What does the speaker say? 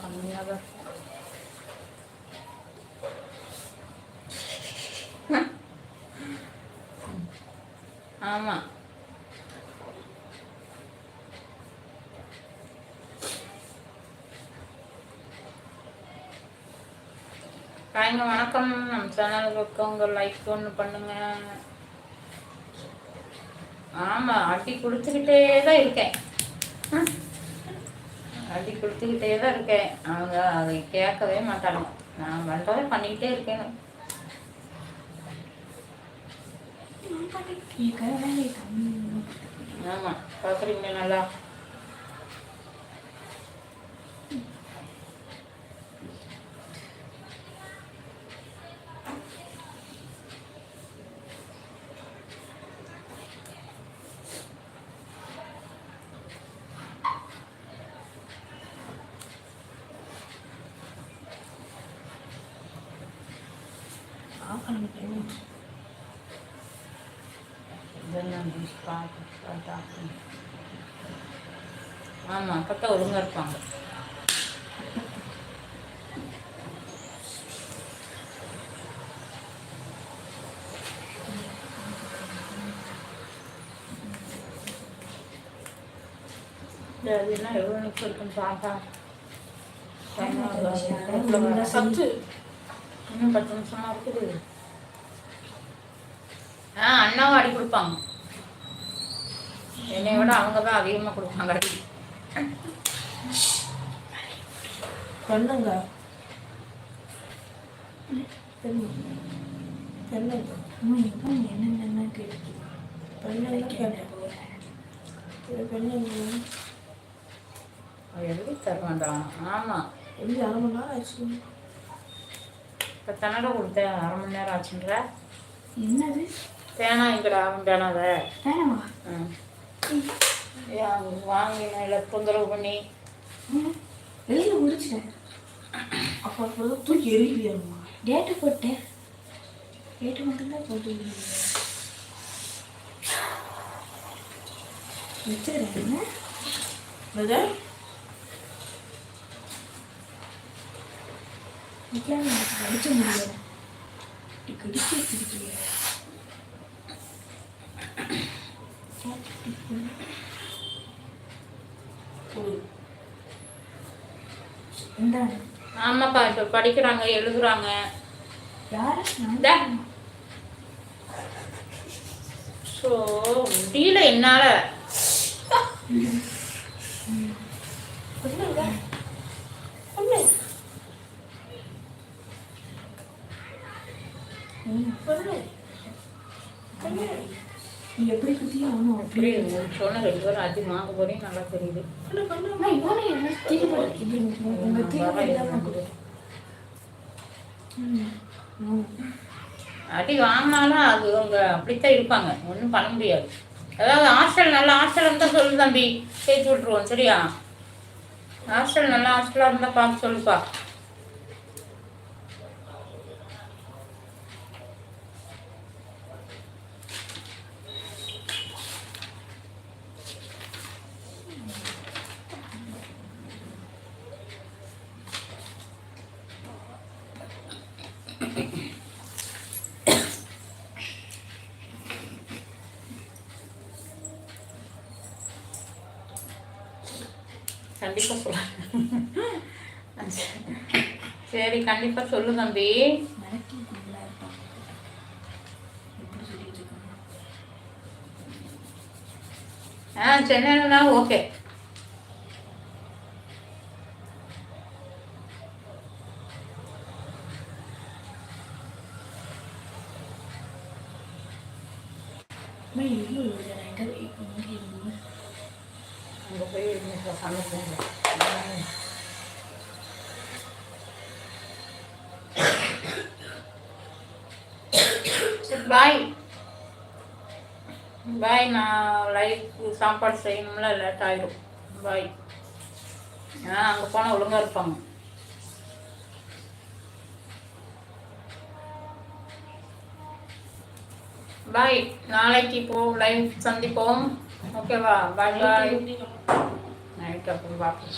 கம்மியாக தான் இருக்கும் ஆமாம் வாங்க வணக்கம். நம்ம சேனலுக்கு இருக்கவங்க லைக் ஒன்று பண்ணுங்க. ஆமாம் அட்டி கொடுத்துக்கிட்டே தான் இருக்கேன் அடி கொடுத்துக்கிட்டே தான் இருக்கேன். அவங்க அதை கேட்கவே மாட்டாங்க. நான் பண்ணுறதை பண்ணிக்கிட்டே இருக்கேன். ஆமாம் பார்க்குறீங்க நல்லா? இதெல்லாம் பார்த்து பார்த்து ஆமாம் அப்போ தான் ஒழுங்காக இருப்பாங்க இது அது என்ன எவ்வளோ நிமிஷம் இருக்குன்னு பார்த்தா சத்து இன்னும் பத்து நிமிஷமா இருக்குது. ஆ அண்ணாவும் அடி கொடுப்பாங்க. என்னை விட அவங்க தான் அதிகமாக கொடுப்பாங்க அடி. பண்ணுங்க. என்னென்ன கேட்டு பண்ணுங்க கேட்டேன் எழுதி தருவான்டா. ஆமாம் எப்படி அரை மணி நேரம் ஆச்சு இப்போ தன்னடை கொடுத்தேன் அரை மணி நேரம் ஆச்சுன்ற. என்னது? பேனா எங்கடா அவன் பேனாத வேணாமா ம் ஏன் வாங்கின இல்லை தொந்தரவு பண்ணி. எழுதி முடிச்சிட்டேன் அப்போ அப்போ தூக்கி எரிப்பியாருமா டேட்டு போட்டேன். டேட்டு மட்டும்தான் போட்டு வச்சுக்கிறேன் என்னது? நிற்காம எனக்கு படிக்க முடியல கடிக்க பிடிக்கல ஆமாப்பா இப்போ படிக்கிறாங்க எழுதுறாங்க. ஸோ முடியல என்னால் பண்ணுங்க பண்ணு பண்ணு பண்ணு நீ எப்படி சொன்ன ரெண்டு பேரும் அடி வாங்க போறேன் நல்லா தெரியுது. அடி வாங்கினாலும் அது அவங்க அப்படித்தான் இருப்பாங்க. ஒன்றும் பண்ண முடியாது. அதாவது ஹாஸ்டல் நல்ல ஹாஸ்டல் இருந்தால் சொல்லு தம்பி. சேர்த்து விட்ருவோம் சரியா? ஹாஸ்டல் நல்ல ஹாஸ்டலாக இருந்தால் பார்த்து சொல்லுப்பா. கண்டிப்பாக சொல்ல சரி கண்டிப்பாக சொல்லு தம்பி. ஆ சென்னையிலனா ஓகே. அம்மா எவ்வளோ எங்க இங்கே இங்கே அங்கே போய் இருந்துட்டு பாய் பாய் நான் லைஃப் சாப்பாடு செய்யணும்ல லேட் ஆயிடும் பாய் ஆ அங்கே போனால் ஒழுங்காக இருப்பாங்க. பாய் நாளைக்கு போ லைவ் சந்திப்போம். ஓகேவா? பாய் பாய் நைட் அப்புறம் பார்ப்போம்